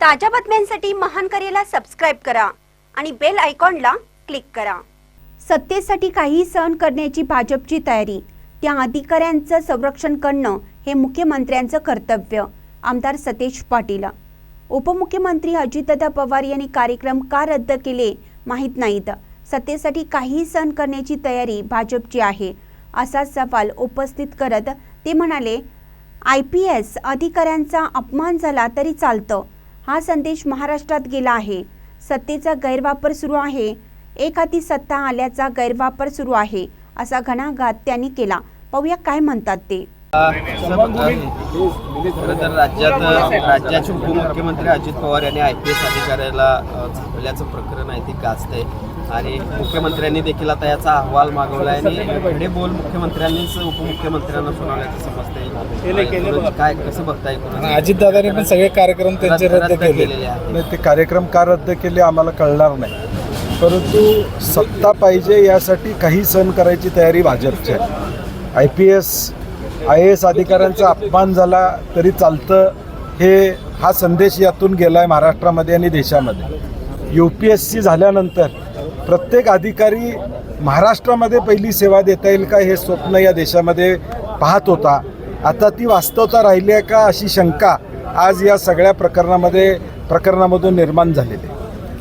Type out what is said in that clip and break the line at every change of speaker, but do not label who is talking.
ताज्या बातम्यांसाठी महान करेला सबस्क्राईब करा आणि बेल आयकॉनला क्लिक करा. सत्तेसाठी काही सहन करण्याची भाजपची तयारी त्या अधिकाऱ्यांचं संरक्षण करणं हे मुख्यमंत्र्यांचं कर्तव्य आमदार सतेज पाटील. उपमुख्यमंत्री अजितदादा पवार यांनी कार्यक्रम का रद्द केले माहीत नाहीत. सत्तेसाठी काही सहन करण्याची तयारी भाजपची आहे असा सवाल उपस्थित करत ते म्हणाले आय पी एस अधिकाऱ्यांचा अपमान झाला तरी चालतं. हा संदेश महाराष्ट्रात गेला आहे. सत्तेचा गैरवापर सुरू आहे. एक हाती सत्ता आल्याचा गैरवापर सुरू आहे असा घणाघात त्यांनी केला. पाहूया काय म्हणतात ते.
तर राज्यात राज्याचे उपमुख्यमंत्री अजित पवार यांनी आय पी एस अधिकाऱ्याला झापल्याचं प्रकरण आहे ते गाजतंय. आणि मुख्यमंत्र्यांनी देखील आता याचा अहवाल मागवला आहे आणि बोल मुख्यमंत्र्यांनीच उपमुख्यमंत्र्यांना सुनावल्याचं समजतंय. काय कसं बघताय
अजितदादांनी पण सगळे कार्यक्रम त्यांचे रद्द केले.
केलेले आहे
नाही ते कार्यक्रम का रद्द केले आम्हाला कळणार नाही. परंतु सत्ता पाहिजे यासाठी काही सण करायची तयारी भाजपची आहे. I P S I A S अधिकाऱ्यांचा अपमान झाला तरी चालतं. हे हा संदेश यातून गेला आहे महाराष्ट्रामध्ये आणि देशामध्ये. यू पी एस सी झाल्यानंतर प्रत्येक अधिकारी महाराष्ट्रामध्ये पहिली सेवा देता येईल का हे स्वप्न या देशामध्ये पाहत होता. आता ती वास्तवता राहिली आहे का अशी शंका आज या सगळ्या प्रकरणामध्ये प्रकरणामधून निर्माण झालेली आहे.